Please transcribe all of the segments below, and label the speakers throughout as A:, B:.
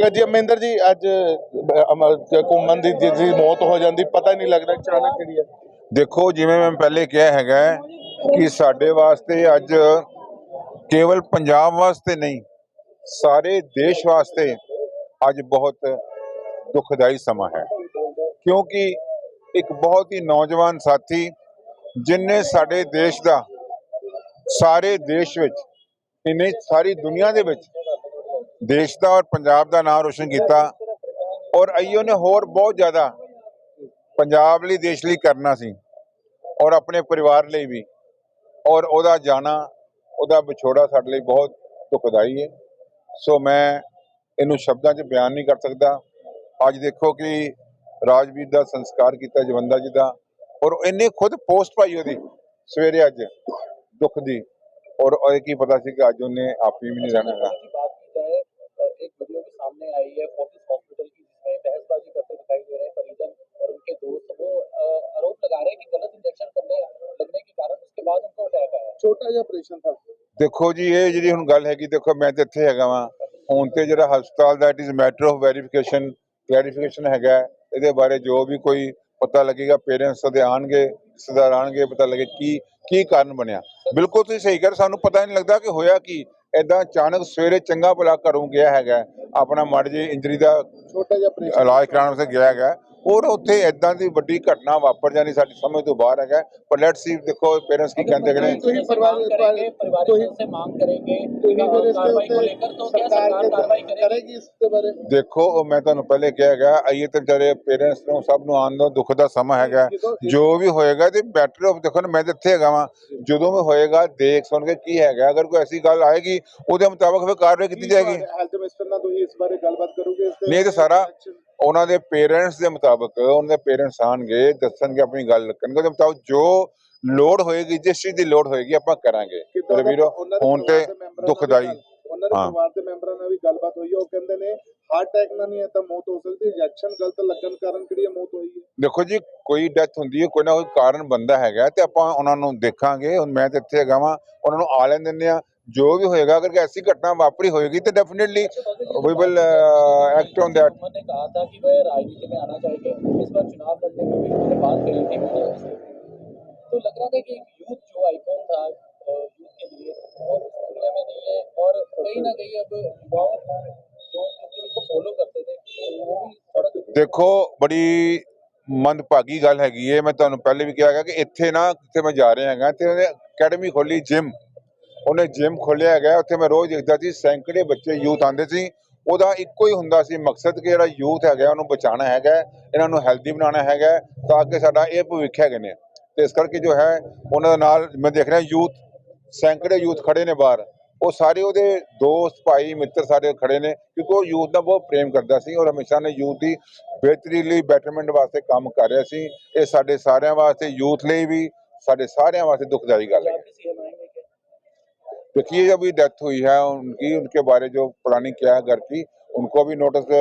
A: ਭਗਤ ਜੀ ਅਮਰਿੰਦਰ ਜੀ ਅੱਜ ਅ, ਘੁੰਮਣ ਦੀ ਜਿਸ ਦੀ ਮੌਤ ਹੋ ਜਾਂਦੀ ਪਤਾ ਹੀ ਨਹੀਂ ਲੱਗਦਾ ਅਚਾਨਕ ਕਿਹੜੀ ਹੈ।
B: ਦੇਖੋ ਜਿਵੇਂ ਮੈਂ ਪਹਿਲੇ ਕਿਹਾ ਹੈਗਾ ਕਿ ਸਾਡੇ ਵਾਸਤੇ ਅੱਜ ਕੇਵਲ ਪੰਜਾਬ ਵਾਸਤੇ ਨਹੀਂ ਸਾਰੇ ਦੇਸ਼ ਵਾਸਤੇ ਅੱਜ ਬਹੁਤ ਦੁਖਦਾਈ ਸਮਾਂ ਹੈ। ਕਿਉਂਕਿ ਇੱਕ ਬਹੁਤ ਹੀ ਨੌਜਵਾਨ ਸਾਥੀ ਜਿਨਨੇ ਸਾਡੇ ਦੇਸ਼ ਦਾ ਸਾਰੇ ਦੇਸ਼ ਵਿੱਚ ਇਹਨੇ ਸਾਰੀ ਦੁਨੀਆ ਦੇ ਵਿੱਚ ਦੇਸ਼ ਦਾ ਔਰ ਪੰਜਾਬ ਦਾ ਨਾਮ ਰੋਸ਼ਨ ਕੀਤਾ ਔਰ ਅਈਓ ਨੇ ਹੋਰ ਬਹੁਤ ਜ਼ਿਆਦਾ ਪੰਜਾਬ ਲਈ, ਦੇਸ਼ ਲਈ ਕਰਨਾ ਸੀ ਔਰ ਆਪਣੇ ਪਰਿਵਾਰ ਲਈ ਵੀ ਔਰ ਉਹਦਾ ਜਾਣਾ, ਉਹਦਾ ਵਿਛੋੜਾ ਸਾਡੇ ਲਈ ਬਹੁਤ ਦੁਖਦਾਈ ਹੈ। ਸੋ ਮੈਂ ਇਹਨੂੰ ਸ਼ਬਦਾਂ 'ਚ ਬਿਆਨ ਨਹੀਂ ਕਰ ਸਕਦਾ। ਅੱਜ ਦੇਖੋ ਕਿ ਰਾਜਵੀਰ ਦਾ ਸੰਸਕਾਰ ਕੀਤਾ, ਜਵੰਦਾ ਜੀ ਦਾ ਔਰ ਇਹਨੇ ਖੁਦ ਪੋਸਟ ਪਾਈ ਉਹਦੀ ਸਵੇਰੇ ਅੱਜ ਦੁੱਖ ਦੀ ਔਰ ਇਹ ਕੀ ਪਤਾ ਸੀ ਕਿ ਅੱਜ ਉਹਨੇ ਆਪੀ ਵੀ ਨਹੀਂ ਰਹਿਣਾ
A: ਛੋਟਾ ਜਿਹਾ ਆਪਰੇਸ਼ਨ था
B: ਦੇਖੋ ਜੀ ਇਹ ਜਿਹੜੀ ਹੁਣ ਗੱਲ ਹੈਗੀ ਦੇਖੋ ਮੈਂ ਤੇ ਇੱਥੇ ਹੈਗਾ ਵਾਂ। ਹੁਣ ਤੇ ਜਿਹੜਾ ਹਸਪਤਾਲ ਦਾ it is matter of verification clarification ਹੈਗਾ। ਇਹਦੇ ਬਾਰੇ ਜੋ ਵੀ ਕੋਈ ਪਤਾ ਲੱਗੇਗਾ ਪੇਰੈਂਟਸ ਦੇ ਆਣਗੇ ਰਿਸ਼ਤੇਦਾਰ ਆਣਗੇ ਪਤਾ ਲੱਗੇ ਕੀ ਕੀ ਕਾਰਨ ਬਣਿਆ। ਬਿਲਕੁਲ ਤੁਸੀਂ ਸਹੀ ਕਰ ਸਾਨੂੰ ਪਤਾ ਨਹੀਂ ਲੱਗਦਾ ਕਿ ਹੋਇਆ ਕੀ। ਐਦਾਂ ਅਚਾਨਕ ਸਵੇਰੇ ਚੰਗਾ ਭਲਾ ਘਰੋਂ ਗਿਆ ਹੈਗਾ। ਆਪਣਾ ਮੜ ਜੇ ਇੰਜਰੀ ਦਾ
A: ਛੋਟਾ ਜਿਹਾ
B: ਇਲਾਜ ਕਰਾਉਣ ਵਾਸਤੇ ਗਿਆ ਹੈਗਾ। ਔਰ ਉੱਥੇ ਇਦਾਂ ਦੀ ਵੱਡੀ ਘਟਨਾ ਵਾਪਰ ਜਾਣੀ ਸਾਡੀ ਸਮਝ ਤੋਂ ਬਾਹਰ ਹੈਗਾ। ਪਰ ਲੈਟ ਸੀ ਦੇਖੋ ਪੇਰੈਂਟਸ ਕੀ ਕਹਿੰਦੇ ਨੇ
A: ਤੁਸੀਂ
C: ਪਰਿਵਾਰ ਪਰਿਵਾਰ
A: ਸੇ
C: ਮੰਗ ਕਰੇਗੇ।
A: ਤੁਸੀਂ
C: ਉਹਦੇ ਕਾਰਵਾਈ
A: ਕੋ
C: ਲੇਕਰ ਤੋਂ ਕਿਆ
A: ਸਰਕਾਰ
C: ਕਾਰਵਾਈ
A: ਕਰੇਗੀ। ਇਸ ਦੇ ਬਾਰੇ।
B: ਦੇਖੋ ਮੈਂ ਤੁਹਾਨੂੰ ਪਹਿਲੇ ਕਿਹਾ ਹੈਗਾ ਆਈਏ ਤੇ ਜਿਹੜੇ ਪੇਰੈਂਟਸ ਨੂੰ ਸਭ ਨੂੰ ਆਉਣ ਦਾ ਦੁੱਖ ਦਾ ਸਮਾਂ ਹੈਗਾ। ਜੋ ਵੀ ਹੋਏਗਾ ਤੇ ਬੈਟਰ ਆਫ ਦੇਖੋ ਮੈਂ ਤੇ ਇੱਥੇ ਹੈਗਾ ਵਾਂ। ਜਦੋਂ ਵੀ ਹੋਏਗਾ ਦੇਖ ਸੁਣ ਕੇ ਕੀ ਹੈਗਾ। ਅਗਰ ਕੋਈ ਐਸੀ ਗੱਲ ਆਏਗੀ ਉਹਦੇ ਮੁਤਾਬਕ ਫਿਰ ਕਾਰਵਾਈ ਕੀਤੀ ਜਾਏਗੀ।
A: ਹੈਲਥ ਨਾਲ ਤੁਸੀਂ ਇਸ ਬਾਰੇ ਗੱਲਬਾਤ ਕਰੋਗੇ ਇਸ
B: ਤੇ ਨਹੀਂ ਤੇ ਸਾਰਾ ਉਹਨਾਂ ਦੇ ਪੇਰੈਂਟਸ ਦੇ ਮੁਤਾਬਕ ਉਹਨਾਂ ਦੇ ਪੇਰੈਂਟਸ ਆਣਗੇ ਦੱਸਣਗੇ ਆਪਣੀ ਗੱਲ ਕਰਨਗੇ ਉਹਦੇ ਮੁਤਾਬਕ ਜੋ ਲੋੜ ਹੋਏਗੀ ਜਿਸ ਚੀਜ਼ ਦੀ ਲੋੜ ਹੋਏਗੀ ਆਪਾਂ ਕਰਾਂਗੇ। ਪਰ ਵੀਰੋ ਹੁਣ ਤੇ ਦੁਖਦਾਈ।
A: ਉਹਨਾਂ ਦੇ
B: ਹਾਂ।
A: ਪਰਿਵਾਰ ਦੇ ਮੈਂਬਰਾਂ ਨਾਲ ਵੀ ਗੱਲਬਾਤ ਹੋਈ ਹੈ ਉਹ ਕਹਿੰਦੇ ਨੇ ਹਾਰਟ ਅਟੈਕ ਨਾਲ ਨਹੀਂ ਹੈ ਤਾਂ ਮੌਤ ਹੋ ਸਕਦੀ ਇੰਜੈਕਸ਼ਨ ਗਲਤ ਲੱਗਣ ਕਾਰਨ ਕਿਹੜੀ ਇਹ ਮੌਤ ਹੋਈ ਹੈ?
B: ਦੇਖੋ ਜੀ ਕੋਈ ਡੈਥ ਹੁੰਦੀ ਹੈ ਕੋਈ ਨਾ ਕੋਈ ਕਾਰਨ ਬੰਦਾ ਹੈਗਾ ਤੇ ਆਪਾਂ ਉਹਨਾਂ ਨੂੰ ਦੇਖਾਂਗੇ। ਹੁਣ ਮੈਂ ਤੇ ਇੱਥੇ ਹੈਗਾ ਵਾਂ ਉਹਨਾਂ ਨੂੰ ਆ ਲੈਣ ਦਿੰਦੇ ਆ ਜੋ ਵੀ ਹੋਏਗਾ ਅਗਰ ਐਸੀ ਘਟਨਾ ਵਾਪਰੀ ਹੋਏਗੀ ਤੇ definitely we will, uh, act on that.
C: उन्होंने कहा था कि वह राजनीति में आना चाहेंगे इस बार चुनाव लड़ने की भी उन्होंने बात कही थी मीडिया से तो लग रहा था कि एक यूथ जो आइकॉन था यूथ के लिए वो इस दुनिया में नहीं है और कहीं ना कहीं अब युवाओं को जो क्योंकि उनको फॉलो करते थे तो वो भी थोड़ा दुख
B: ਦੇਖੋ ਬੜੀ ਮੰਦਭਾਗੀ ਗੱਲ ਹੈਗੀ ਹੈ ਮੈਂ ਤੁਹਾਨੂੰ ਪਹਿਲੇ ਵੀ ਕਿਹਾ ਹੈਗਾ ਕਿ ਇੱਥੇ ਨਾ ਜਿੱਥੇ ਮੈਂ ਜਾ ਰਿਹਾ ਹੈਗਾ ਤੇ ਉਹਨੇ ਅਕੈਡਮੀ ਖੋਲੀ ਜਿਮ ਉਹਨੇ ਜਿਮ ਖੋਲਿਆ ਹੈਗਾ, ਉੱਥੇ ਮੈਂ ਰੋਜ਼ ਦੇਖਦਾ ਸੀ, ਸੈਂਕੜੇ ਬੱਚੇ ਯੂਥ ਆਉਂਦੇ ਸੀ। ਉਹਦਾ ਇੱਕੋ ਹੀ ਹੁੰਦਾ ਸੀ ਮਕਸਦ ਕਿ ਜਿਹੜਾ ਯੂਥ ਹੈਗਾ, ਉਹਨੂੰ ਬਚਾਉਣਾ ਹੈਗਾ, ਇਹਨਾਂ ਨੂੰ ਹੈਲਦੀ ਬਣਾਉਣਾ ਹੈਗਾ, ਤਾਂ ਕਿ ਸਾਡਾ ਇਹ ਭਵਿੱਖ ਹੈਗੇ ਨੇ। ਤੇ ਇਸ ਕਰਕੇ ਜੋ ਹੈ, ਉਹਨਾਂ ਦੇ ਨਾਲ ਮੈਂ ਦੇਖ ਰਿਹਾ ਯੂਥ ਸੈਂਕੜੇ ਯੂਥ ਖੜੇ ਨੇ ਬਾਹਰ। ਉਹ ਸਾਰੇ ਉਹਦੇ ਦੋਸਤ, ਭਾਈ, ਮਿੱਤਰ ਸਾਰੇ ਖੜੇ ਨੇ, ਕਿਉਂਕਿ ਉਹ ਯੂਥ ਦਾ ਬਹੁਤ ਪ੍ਰੇਮ ਕਰਦਾ ਸੀ, ਔਰ ਹਮੇਸ਼ਾ ਨੇ ਯੂਥ ਦੀ ਬਿਹਤਰੀ ਲਈ ਬੈਟਰਮੈਂਟ ਵਾਸਤੇ ਕੰਮ ਕਰ ਰਿਹਾ ਸੀ। ਇਹ ਸਾਡੇ ਸਾਰਿਆਂ ਵਾਸਤੇ ਯੂਥ ਲਈ ਵੀ, ਸਾਡੇ ਸਾਰਿਆਂ
C: ਵਾਸਤੇ ਦੁੱਖਦਾਈ ਗੱਲ ਹੈ।
B: देखिए जब ये डेथ हुई है उनकी उनके बारे जो प्लानिंग किया है घर की उनको भी नोटिस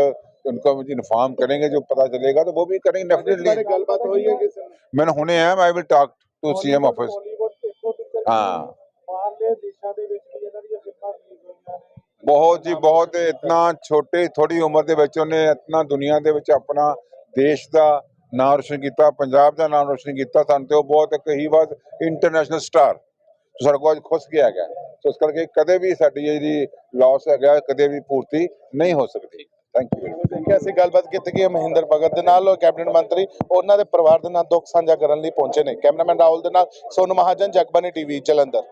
B: उनको भी इन्फॉर्म करेंगे जो पता चलेगा तो वो भी करेंगे
A: ਇਸ ਬਾਰੇ
B: डेफिनेटली
A: ਗੱਲਬਾਤ ਹੋਈ ਹੈ ਕਿਸੇ ਨਾਲ
B: मैंने हुने हैं I will talk to CM office
A: Bollywood ਇੱਕੋ ਟਿਕਟ
B: हाँ
A: ਬਾਹਰਲੇ ਦੇਸ਼ਾਂ ਦੇ ਵਿੱਚ ਵੀ ਇਹਨਾਂ ਦੀਆਂ ਫਿਲਮਾਂ ਰਿਲੀਜ਼ ਹੋਈਆਂ ਨੇ
B: ਬਹੁਤ ਜੀ ਬਹੁਤ ਇਤਨਾ ਛੋਟੇ ਥੋੜੀ ਉਮਰ ਦੇ ਵਿੱਚ ਉਹਨੇ ਇਤਨਾ ਦੁਨੀਆ ਦੇ ਵਿੱਚ ਆਪਣਾ ਦੇਸ਼ ਦਾ ਨਾਮ ਰੋਸ਼ਨ ਕੀਤਾ ਪੰਜਾਬ ਦਾ ਨਾਮ ਰੋਸ਼ਨ ਕੀਤਾ ਸਾਨੂੰ ਤੇ ਉਹ ਬਹੁਤ ਇੱਕ ਹੀ ਵਾਸ ਇੰਟਰਨੈਸ਼ਨਲ ਸਟਾਰ ਸੋ ਸਾਡੇ ਕੋਲ ਅੱਜ ਖੁੱਸ ਗਿਆ ਹੈਗਾ ਸੋ ਇਸ ਕਰਕੇ ਕਦੇ ਵੀ ਸਾਡੀ ਇਹ ਜਿਹੜੀ ਲਾਸ ਹੈਗਾ, ਕਦੇ ਵੀ ਪੂਰਤੀ ਨਹੀਂ ਹੋ ਸਕਦੀ। ਥੈਂਕ ਯੂ
A: ਦੇਖਿਆ ਅਸੀਂ ਗੱਲਬਾਤ ਕੀਤੀ ਗਈ ਹੈ ਮਹਿੰਦਰ ਭਗਤ ਦੇ ਨਾਲ ਔਰ ਕੈਬਨਿਟ ਮੰਤਰੀ, ਉਹਨਾਂ ਦੇ ਪਰਿਵਾਰ ਦੇ ਨਾਲ ਦੁੱਖ ਸਾਂਝਾ ਕਰਨ ਲਈ ਪਹੁੰਚੇ ਨੇ। ਕੈਮਰਾਮੈਨ ਰਾਹੁਲ ਦੇ ਨਾਲ ਸੋਨੂ ਮਹਾਜਨ ਜਗਬਾਨੀ ਟੀਵੀ, ਜਲੰਧਰ।